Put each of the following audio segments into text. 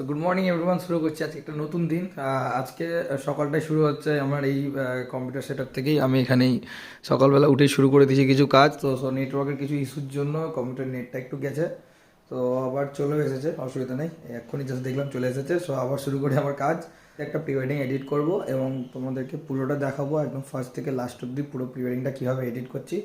তো good morning everyone শুরু করছি আজকে একটা নতুন দিন। আজকে সকালটাই শুরু হচ্ছে আমার এই কম্পিউটার সেটআপ থেকেই। আমি এখানেই সকালবেলা উঠেই শুরু করে দিয়েছি কিছু কাজ। তো সো নেটওয়ার্কের কিছু ইস্যুর জন্য কম্পিউটার নেটটা একটু গেছে। তো, আবার চলেও এসেছে, অসুবিধা নেই। এক্ষুনি জাস্ট দেখলাম চলে এসেছে। সো আবার শুরু করে আমার কাজ। একটা প্রি ওয়েডিং এডিট করব এবং তোমাদেরকে পুরোটা দেখাবো। একদম ফার্স্ট থেকে লাস্ট অব্দি পুরো প্রি ওয়েডিংটা কীভাবে এডিট করছি।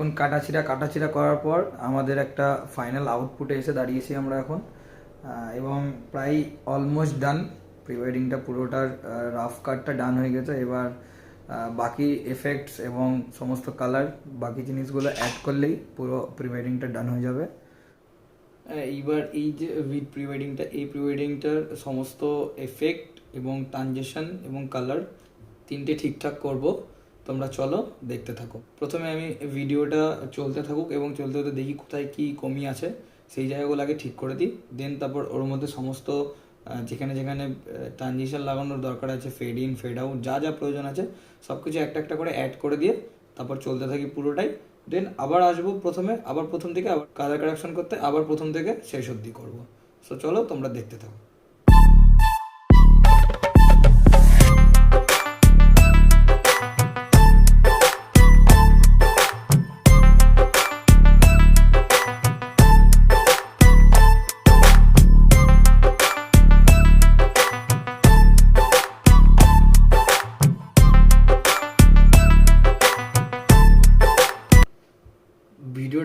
অনেকক্ষণ কাটাছিড়া কাটাছিড়া করার পর আমাদের একটা ফাইনাল আউটপুটে এসে দাঁড়িয়েছি আমরা এখন। এবং প্রায় অলমোস্ট ডান প্রি ওয়েডিংটা পুরোটার রাফ কাটটা ডান হয়ে গেছে। এবার বাকি এফেক্টস এবং সমস্ত কালার বাকি জিনিসগুলো অ্যাড করলেই পুরো প্রি ওয়েডিংটা ডান হয়ে যাবে। এইবার এই যে উইথ প্রি ওয়েডিংটা এই প্রি ওয়েডিংটার সমস্ত এফেক্ট এবং ট্রানজেকশন এবং কালার তিনটে ঠিকঠাক করব। তোমরা চলো, দেখতে থাকো। প্রথমে আমি ভিডিওটা চলতে থাকুক এবং চলতে চলতে দেখি কোথায় কি কমি আছে, সেই জায়গাগুলো আগে ঠিক করে দিই। দেন তারপর ওর মধ্যে সমস্ত যেখানে যেখানে ট্রানজিশন লাগানোর দরকার আছে ফেড ইন ফেড আউট যা যা প্রয়োজন আছে সব কিছু একটা একটা করে অ্যাড করে দিয়ে তারপর চলতে থাকি পুরোটাই। দেন আবার আসব প্রথমে, আবার প্রথম থেকে আবার কালার কারেকশন করতে, আবার প্রথম থেকে শেষ অবধি করব। সো চলো, তোমরা দেখতে থাকো।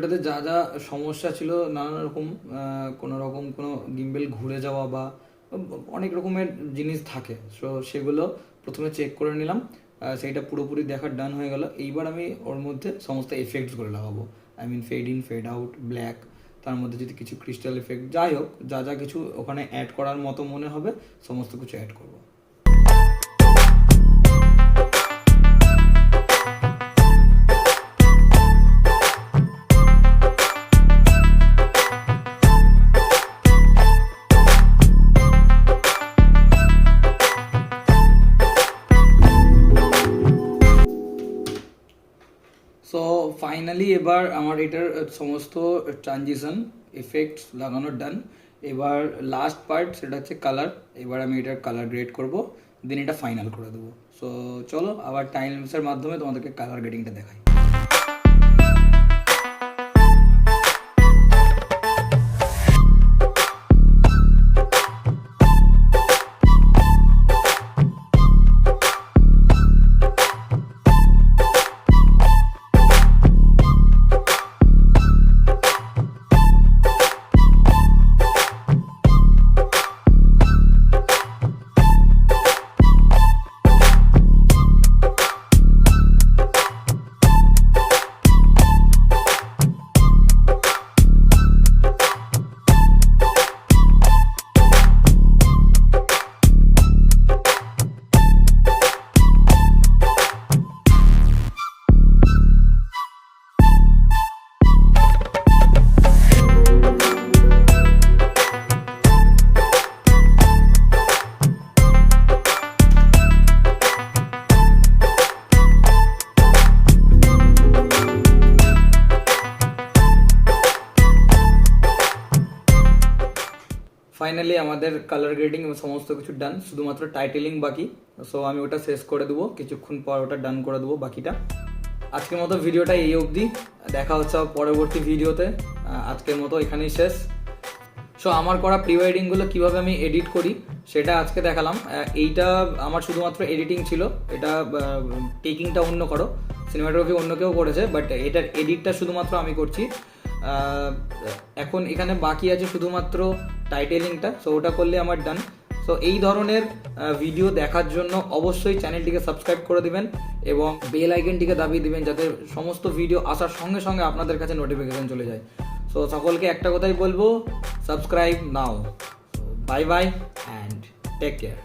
ভিডিওটাতে যা যা সমস্যা ছিল নানান রকম কোনো রকম কোনো গিম্বেল ঘুরে যাওয়া বা অনেক রকমের জিনিস থাকে। সো সেগুলো প্রথমে চেক করে নিলাম সেইটা পুরোপুরি দেখার ডান হয়ে গেল। এইবার আমি ওর মধ্যে সমস্ত এফেক্টসগুলো লাগাবো। I mean fade in fade out black তার মধ্যে যদি কিছু ক্রিস্টাল এফেক্ট যাই হোক, যা যা কিছু ওখানে অ্যাড করার মতো মনে হবে, সমস্ত কিছু অ্যাড করব। ফাইনালি এবার আমার এটার সমস্ত ট্রানজিশন এফেক্টস লাগানো ডান এবার লাস্ট পার্ট সেটা হচ্ছে কালার এবার আমি এটার কালার গ্রেড করব দেন এটা ফাইনাল করে দেবো। সো চলো, আবার টাইমসের মাধ্যমে তোমাদেরকে কালার গ্রেডিংটা দেখাই। ফাইনালি আমাদের কালার গ্রেডিং এবং সমস্ত কিছু ডান শুধুমাত্র টাইটেলিং বাকি। সো আমি ওটা শেষ করে দেবো, কিছুক্ষণ পর ওটা ডান করে দেবো বাকিটা। আজকের মতো ভিডিওটা এই অবধি। দেখা হচ্ছে পরবর্তী ভিডিওতে আজকের মতো এখানেই শেষ। সো আমার করা প্রি ওয়েডিংগুলো কীভাবে আমি এডিট করি, সেটা আজকে দেখালাম। এইটা আমার শুধুমাত্র এডিটিং ছিল। এটা টেকিংটা অন্য করো। সিনেমাটোগ্রাফি অন্য কেউ করেছে বাট এটার এডিটটা শুধুমাত্র আমি করছি। এখন এখানে বাকি আছে শুধুমাত্র টাইটেলিংটা সো ওটা করলে আমার ডান সো এই ধরনের ভিডিও দেখার জন্য অবশ্যই চ্যানেলটিকে সাবস্ক্রাইব করে দিবেন এবং বেল আইকনটিকে দাবিয়ে দিবেন যাতে সমস্ত ভিডিও আসার সঙ্গে সঙ্গে আপনাদের কাছে নোটিফিকেশন চলে যায়। সো সকলকে একটা কথাই বলব subscribe now bye bye and take care